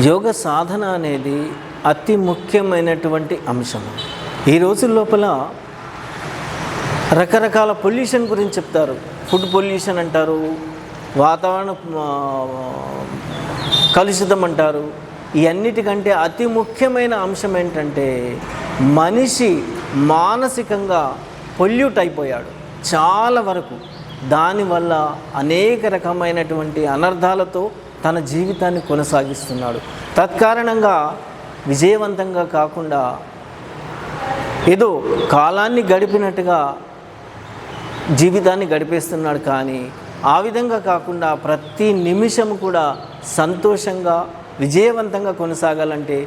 యోగ సాధన అనేది అతి ముఖ్యమైనటువంటి అంశం. ఈ రోజుల లోపల రకరకాల పొల్యూషన్ గురించి చెప్తారు. ఫుడ్ పొల్యూషన్ అంటారు వాతావరణ కలుషితం అంటారు. ఇవన్నిటికంటే అతి ముఖ్యమైన అంశం ఏంటంటే మనిషి మానసికంగా పొల్యూట్ అయిపోయాడు. చాలా వరకు దానివల్ల అనేక రకమైనటువంటి అనర్థాలతో తన జీవితాన్ని కొనసాగిస్తున్నాడు. తత్కారణంగా విజయవంతంగా కాకుండా ఏదో కాలాన్ని గడిపినట్టుగా జీవితాన్ని గడిపేస్తున్నాడు కానీ ఆ విధంగా కాకుండా ప్రతి నిమిషం కూడా సంతోషంగా విజయవంతంగా కొనసాగాలంటే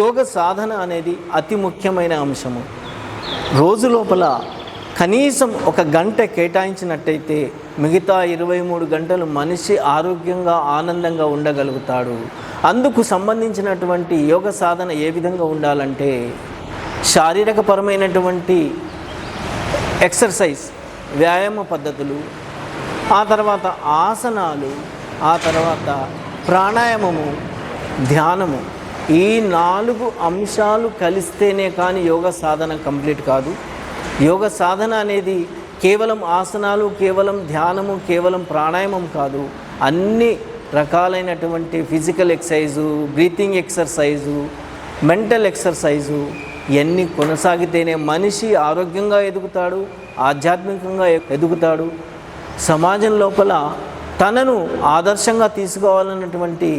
యోగ సాధన అనేది అతి ముఖ్యమైన అంశము. రోజు లోపల కనీసం ఒక గంట కేటాయించినట్టయితే మిగతా ఇరవై మూడు గంటలు మనిషి ఆరోగ్యంగా ఆనందంగా ఉండగలుగుతాడు. అందుకు సంబంధించినటువంటి యోగ సాధన ఏ విధంగా ఉండాలంటే శారీరకపరమైనటువంటి ఎక్సర్సైజ్ వ్యాయామ పద్ధతులు ఆ తర్వాత ఆసనాలు ఆ తర్వాత ప్రాణాయామము ధ్యానము. ఈ నాలుగు అంశాలు కలిస్తేనే కానీ యోగ సాధన కంప్లీట్ కాదు. యోగ సాధన అనేది కేవలం ఆసనాలు కేవలం ధ్యానము కేవలం ప్రాణాయామం కాదు. అన్ని రకాలైనటువంటి physical exercise breathing exercise mental exercise ఇవన్నీ కొనసాగితేనే మనిషి ఆరోగ్యంగా ఎదుగుతాడు ఆధ్యాత్మికంగా ఎదుగుతాడు. సమాజం లోపల తనను ఆదర్శంగా తీసుకోవాలన్నటువంటి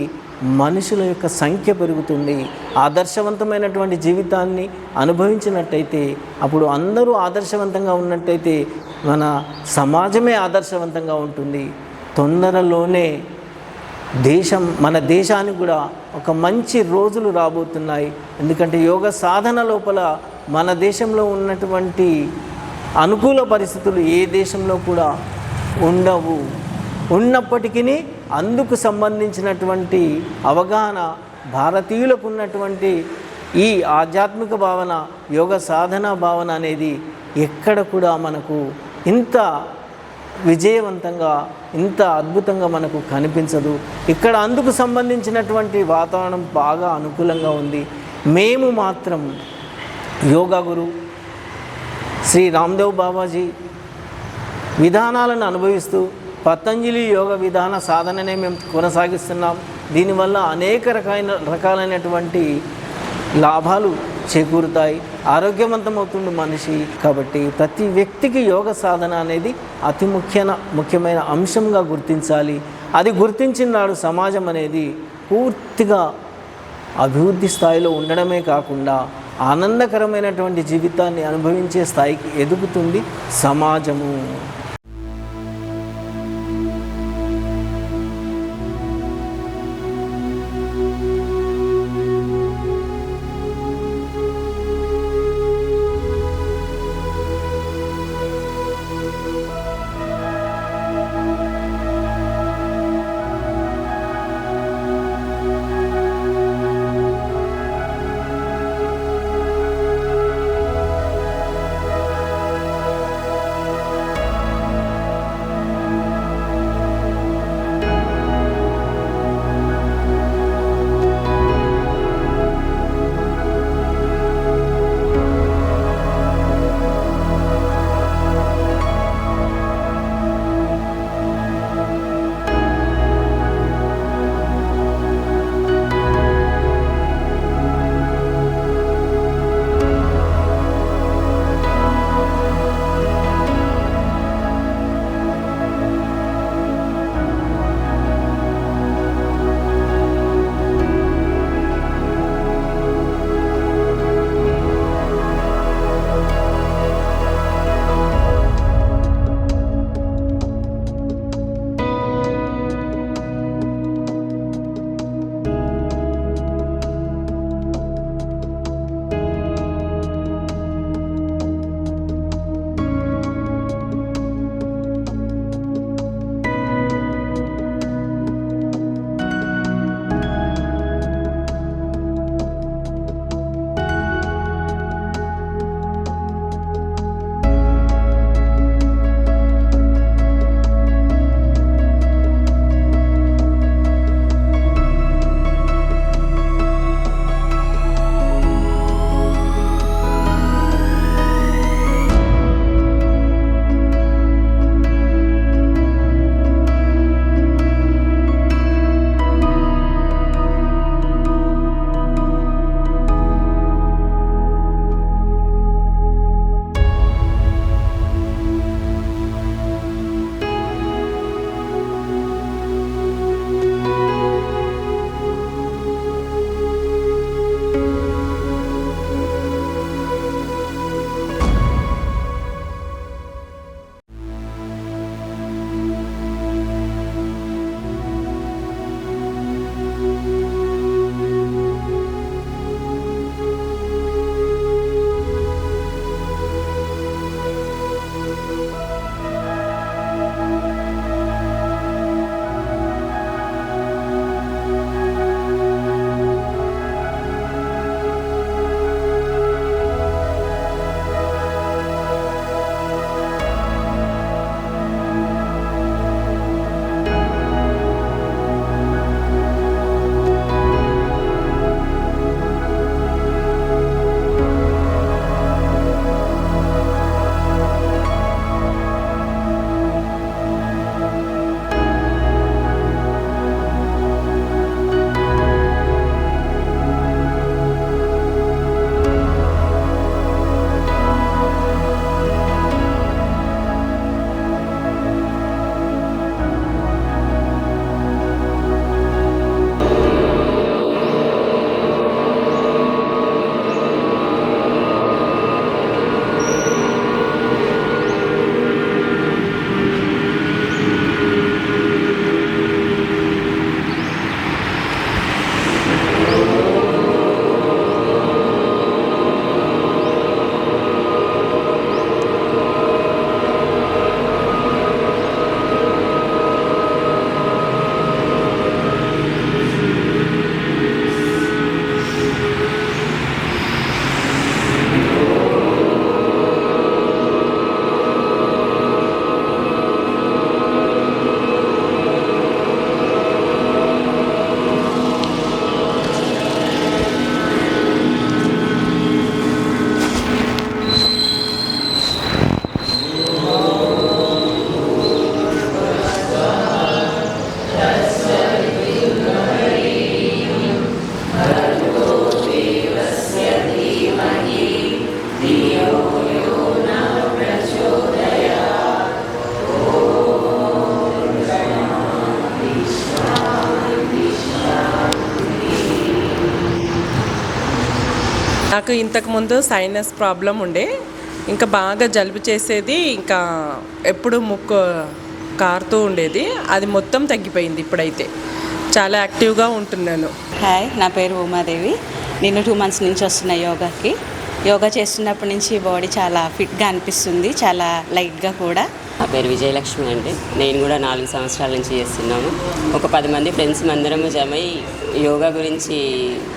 మనుషుల యొక్క సంఖ్య పెరుగుతుంది. ఆదర్శవంతమైనటువంటి జీవితాన్ని అనుభవించినట్టయితే అప్పుడు అందరూ ఆదర్శవంతంగా ఉన్నట్టయితే మన సమాజమే ఆదర్శవంతంగా ఉంటుంది. తొందరలోనే దేశం మన దేశానికి కూడా ఒక మంచి రోజులు రాబోతున్నాయి. ఎందుకంటే యోగ సాధన లోపల మన దేశంలో ఉన్నటువంటి అనుకూల పరిస్థితులు ఏ దేశంలో కూడా ఉండవు. ఉన్నప్పటికీ అందుకు సంబంధించినటువంటి అవగాహన భారతీయులకు ఉన్నటువంటి ఈ ఆధ్యాత్మిక భావన యోగ సాధన భావన అనేది ఎక్కడ కూడా మనకు ఇంత విజయవంతంగా ఇంత అద్భుతంగా మనకు కనిపించదు. ఇక్కడ అందుకు సంబంధించినటువంటి వాతావరణం బాగా అనుకూలంగా ఉంది. మేము మాత్రం యోగా గురు శ్రీ రామ్దేవ్ బాబాజీ విధానాలను అనుభవిస్తూ పతంజలి యోగ విధాన సాధననే మేము కొనసాగిస్తున్నాం. దీనివల్ల అనేక రకాలైన రకాలైనటువంటి లాభాలు చేకూరుతాయి. ఆరోగ్యవంతమవుతుంది మనిషి కాబట్టి ప్రతి వ్యక్తికి యోగ సాధన అనేది అతి ముఖ్యన ముఖ్యమైన అంశంగా గుర్తించాలి. అది గుర్తించిన నాడు సమాజం అనేది పూర్తిగా అభివృద్ధి స్థాయిలో ఉండడమే కాకుండా ఆనందకరమైనటువంటి జీవితాన్ని అనుభవించే స్థాయికి ఎదుగుతుంది సమాజము. నాకు ఇంతకుముందు సైనస్ ప్రాబ్లం ఉండే. ఇంకా బాగా జలుబు చేసేది ఇంకా ఎప్పుడు ముక్కు కారుతూ ఉండేది. అది మొత్తం తగ్గిపోయింది ఇప్పుడైతే. చాలా యాక్టివ్గా ఉంటున్నాను. హాయ్ నా పేరు ఉమాదేవి. నేను టూ మంత్స్ నుంచి వస్తున్న యోగాకి. యోగా చేస్తున్నప్పటి నుంచి బాడీ చాలా ఫిట్గా అనిపిస్తుంది. చాలా లైట్గా కూడా. నా పేరు విజయలక్ష్మి అండి. నేను కూడా నాలుగు సంవత్సరాల నుంచి చేస్తున్నాను. ఒక పది మంది ఫ్రెండ్స్ అందరము జమై యోగా గురించి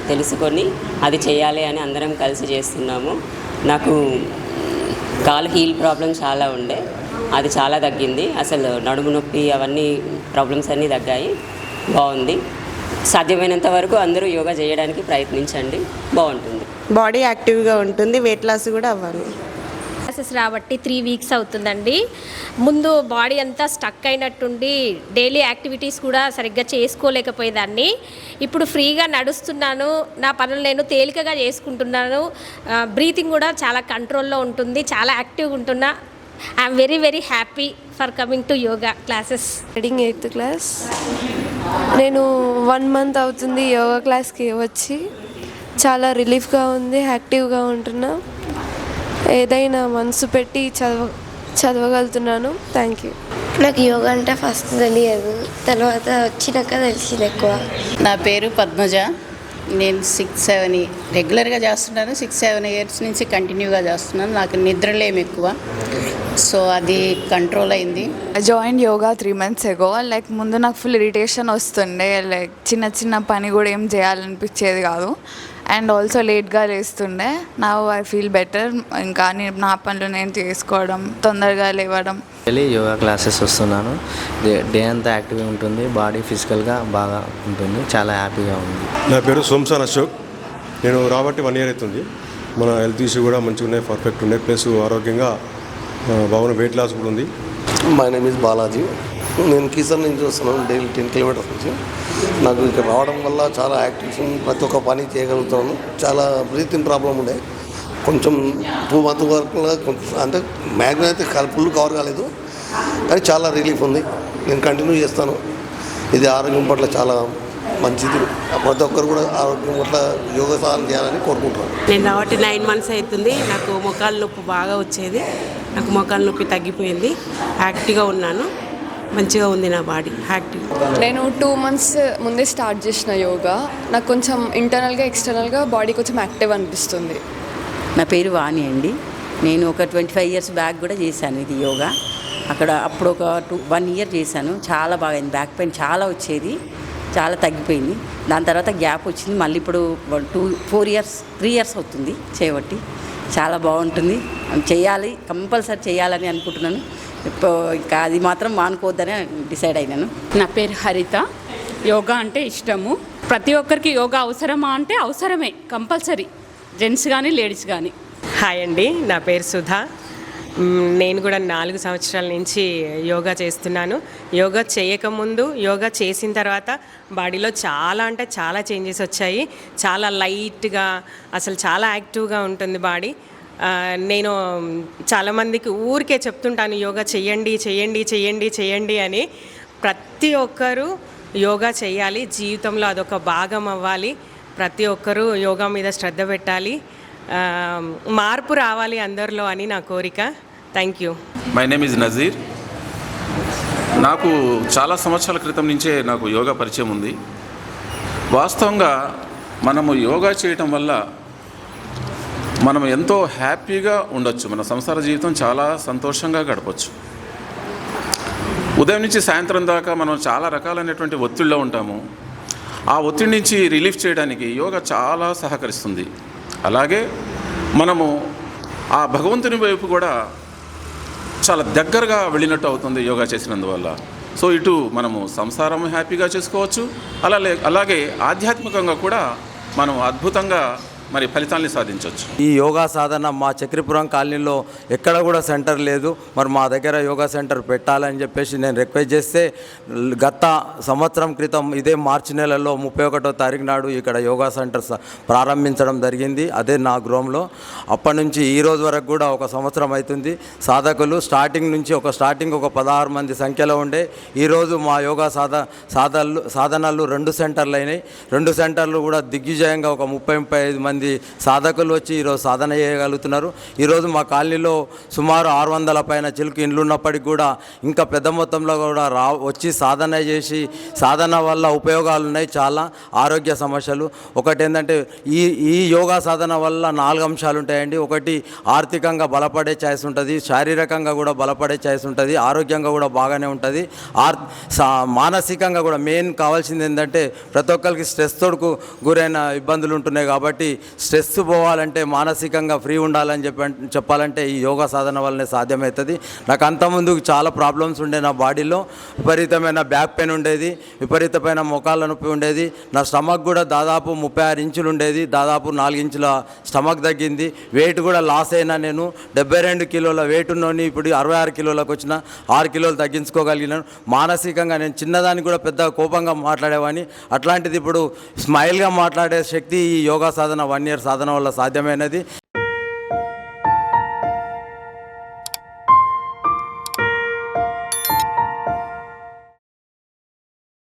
తెలుసుకొని అది చేయాలి అని అందరం కలిసి చేస్తున్నాము. నాకు కాలు హీల్ ప్రాబ్లం చాలా ఉండే. అది చాలా తగ్గింది. అసలు నడుము నొప్పి అవన్నీ ప్రాబ్లమ్స్ అన్నీ తగ్గాయి. బాగుంది. సాధ్యమైనంత వరకు అందరూ యోగా చేయడానికి ప్రయత్నించండి. బాగుంటుంది. బాడీ యాక్టివ్గా ఉంటుంది. వెయిట్ లాస్ కూడా అవ్వాలి క్లాసెస్ రాబట్టి త్రీ వీక్స్ అవుతుందండి. ముందు బాడీ అంతా స్టక్ అయినట్టుండి డైలీ యాక్టివిటీస్ కూడా సరిగ్గా చేసుకోలేకపోయేదాన్ని. ఇప్పుడు ఫ్రీగా నడుస్తున్నాను నా పనులు నేను తేలికగా చేసుకుంటున్నాను. బ్రీతింగ్ కూడా చాలా కంట్రోల్లో ఉంటుంది చాలా యాక్టివ్గా ఉంటున్నా. I'm very very happy for coming to yoga classes reading eighth class నేను వన్ మంత్ అవుతుంది యోగా క్లాస్కి వచ్చి. చాలా రిలీఫ్గా ఉంది యాక్టివ్గా ఉంటున్నా. ఏదైనా మనసు పెట్టి చదవ చదవగలుగుతున్నాను. థ్యాంక్ యూ నాకు యోగా అంటే ఫస్ట్ తెలియదు తర్వాత వచ్చినాక తెలిసింది ఎక్కువ. నా పేరు పద్మజ. నేను సిక్స్ సెవెన్ రెగ్యులర్గా చేస్తున్నాను సిక్స్ సెవెన్ ఇయర్స్ నుంచి కంటిన్యూగా చేస్తున్నాను. నాకు నిద్రలేమి ఎక్కువ. సో అది కంట్రోల్ అయింది. I joined yoga three months ago. Like ముందు నాకు ఫుల్ ఇరిటేషన్ వస్తుండే. లైక్ చిన్న చిన్న పని కూడా ఏం చేయాలనిపించేది కాదు. అండ్ ఆల్సో లేట్గా లేస్తుండే. నా ఐ ఫీల్ బెటర్ ఇంకా నేను నా పనులు నేను చేసుకోవడం తొందరగా లేవడం. డైలీ యోగా క్లాసెస్ వస్తున్నాను. డే అంతా యాక్టివ్గా ఉంటుంది. బాడీ ఫిజికల్గా బాగా ఉంటుంది. చాలా హ్యాపీగా ఉంది. నా పేరు సోమసాన్ అశోక్. నేను రాబట్టి వన్ ఇయర్ అవుతుంది. మన హెల్త్ ఇష్యూ కూడా మంచిగా ఉన్నాయి పర్ఫెక్ట్ ఉన్నాయి ప్లస్ ఆరోగ్యంగా బాగున్న వెయిట్ లాస్ కూడా ఉంది. మై నేమ్ ఇస్ బాలాజీ నేను కిసన్ నుంచి వస్తున్నాను డైలీ టెన్ కిలోమీటర్స్ నుంచి. నాకు ఇక్కడ రావడం వల్ల చాలా యాక్టివ్స్ ప్రతి ఒక్క పని చేయగలుగుతాను. చాలా బ్రీతింగ్ ప్రాబ్లం ఉండే. కొంచెం టూ మంత్ వరకు కొంచెం అంటే మ్యాగ్జిమం అయితే ఫుల్ కవర్ కాలేదు. కానీ చాలా రిలీఫ్ ఉంది. నేను కంటిన్యూ చేస్తాను. ఇది ఆరోగ్యం పట్ల చాలా మంచిది. ప్రతి ఒక్కరు కూడా ఆరోగ్యం పట్ల యోగ సాధన చేయాలని కోరుకుంటున్నాను. నేను కాబట్టి నైన్ మంత్స్ అవుతుంది. నాకు మొఖాల నొప్పి బాగా వచ్చేది. నాకు మొఖాల నొప్పి తగ్గిపోయింది. యాక్టివ్గా ఉన్నాను. మంచిగా ఉంది నా బాడీ యాక్టివ్. నేను టూ మంత్స్ ముందే స్టార్ట్ చేసిన యోగా. నాకు కొంచెం ఇంటర్నల్గా ఎక్స్టర్నల్గా బాడీ కొంచెం యాక్టివ్ అనిపిస్తుంది. నా పేరు వాణి అండి. నేను ఒక ట్వంటీ ఫైవ్ ఇయర్స్ బ్యాక్ కూడా చేశాను ఇది యోగా. అక్కడ అప్పుడు ఒక టూ వన్ ఇయర్ చేశాను. చాలా బాగా అయింది బ్యాక్ పెయిన్ చాలా వచ్చేది. చాలా తగ్గిపోయింది. దాని తర్వాత గ్యాప్ వచ్చింది. మళ్ళీ ఇప్పుడు two four years three years అవుతుంది చేయబట్టి చాలా బాగుంటుంది. చేయాలి కంపల్సరీ చేయాలని అనుకుంటున్నాను. ఇంకా అది మాత్రం మానుకోవద్దని డిసైడ్ అయినాను. నా పేరు హరిత. యోగా అంటే ఇష్టము. ప్రతి ఒక్కరికి యోగా అవసరమా అంటే అవసరమే కంపల్సరీ. జెంట్స్ కానీ లేడీస్ కానీ హాయ్ అండి నా పేరు సుధా. నేను కూడా నాలుగు సంవత్సరాల నుంచి యోగా చేస్తున్నాను. యోగా చేయకముందు యోగా చేసిన తర్వాత బాడీలో చాలా అంటే చాలా చేంజెస్ వచ్చాయి. చాలా లైట్గా అసలు చాలా యాక్టివ్గా ఉంటుంది బాడీ. నేను చాలామందికి ఊరికే చెప్తుంటాను యోగా చేయండి చేయండి చేయండి చేయండి అని. ప్రతి ఒక్కరూ యోగా చేయాలి జీవితంలో అదొక భాగం అవ్వాలి. ప్రతి ఒక్కరూ యోగా మీద శ్రద్ధ పెట్టాలి. మార్పు రావాలి అందరిలో అని నా కోరిక. Thank you my name is Nazeer నాకు చాలా సంవత్సరాల క్రితం నుంచే నాకు యోగా పరిచయం ఉంది. వాస్తవంగా మనము యోగా చేయటం వల్ల మనం ఎంతో హ్యాపీగా ఉండొచ్చు. మన సంసార జీవితం చాలా సంతోషంగా గడపచ్చు. ఉదయం నుంచి సాయంత్రం దాకా మనం చాలా రకాలైనటువంటి ఒత్తిడిలో ఉంటాము. ఆ ఒత్తిడి నుంచి రిలీఫ్ చేయడానికి యోగా చాలా సహకరిస్తుంది. అలాగే మనము ఆ భగవంతుని వైపు కూడా చాలా దగ్గరగా వెళ్ళినట్టు అవుతుంది యోగా చేసినందువల్ల. సో ఇటు మనము సంసారం హ్యాపీగా చేసుకోవచ్చు. అలా అలాగే ఆధ్యాత్మికంగా కూడా మనం అద్భుతంగా మరి ఫలితాలని సాధించవచ్చు. ఈ యోగా సాధన మా చక్రపురం కాలనీలో ఎక్కడ కూడా సెంటర్ లేదు. మరి మా దగ్గర యోగా సెంటర్ పెట్టాలని చెప్పేసి నేను రిక్వెస్ట్ చేస్తే గత సంవత్సరం క్రితం ఇదే మార్చి నెలలో ముప్పై ఒకటో తారీఖు నాడు ఇక్కడ యోగా సెంటర్ ప్రారంభించడం జరిగింది. అదే నా గృహంలో. అప్పటి నుంచి ఈ రోజు వరకు కూడా ఒక సంవత్సరం అవుతుంది సాధకులు స్టార్టింగ్ నుంచి ఒక స్టార్టింగ్ ఒక పదహారు మంది సంఖ్యలో ఉండే ఈరోజు మా యోగా సాధ సాధనలు సాధనలు రెండు సెంటర్లు అయినాయి. రెండు సెంటర్లు కూడా దిగ్విజయంగా ఒక ముప్పై ముప్పై ఐదు మంది మంది సాధకులు వచ్చి ఈరోజు సాధన చేయగలుగుతున్నారు. ఈరోజు మా కాలనీలో సుమారు ఆరు వందల పైన చిలుకు ఇండ్లు ఉన్నప్పటికీ కూడా ఇంకా పెద్ద మొత్తంలో కూడా రా వచ్చి సాధన చేసి సాధన వల్ల ఉపయోగాలు ఉన్నాయి. చాలా ఆరోగ్య సమస్యలు. ఒకటి ఏంటంటే ఈ ఈ యోగా సాధన వల్ల నాలుగు అంశాలు ఉంటాయండి. ఒకటి ఆర్థికంగా బలపడే ఛాయిస్ ఉంటుంది. శారీరకంగా కూడా బలపడే ఛాయిస్ ఉంటుంది. ఆరోగ్యంగా కూడా బాగానే ఉంటుంది. ఆర్ సా మానసికంగా కూడా మెయిన్ కావాల్సింది ఏంటంటే ప్రతి ఒక్కరికి స్ట్రెస్ తోడుకు గురైన ఇబ్బందులు ఉంటున్నాయి కాబట్టి స్ట్రెస్ పోవాలంటే మానసికంగా ఫ్రీ ఉండాలని చెప్పి చెప్పాలంటే ఈ యోగా సాధన వల్లనే సాధ్యమవుతుంది. నాకు అంతకుముందు చాలా ప్రాబ్లమ్స్ ఉండే నా బాడీలో. విపరీతమైన బ్యాక్ పెయిన్ ఉండేది. విపరీతమైన మొకాళ్ళ నొప్పి ఉండేది. నా స్టమక్ కూడా దాదాపు ముప్పై ఆరు ఇంచులు ఉండేది. దాదాపు నాలుగు ఇంచుల స్టమక్ తగ్గింది. వెయిట్ కూడా లాస్ అయినా నేను. డెబ్బై రెండు కిలోల వెయిట్ ఉన్నోని ఇప్పుడు అరవై ఆరు కిలోలకు వచ్చిన ఆరు కిలోలు తగ్గించుకోగలిగినాను మానసికంగా నేను చిన్నదానికి కూడా పెద్ద కోపంగా మాట్లాడేవాడిని. అట్లాంటిది ఇప్పుడు స్మైల్గా మాట్లాడే శక్తి ఈ యోగా సాధన వన్ ఇయర్ సాధన వల్ల సాధ్యమైనది.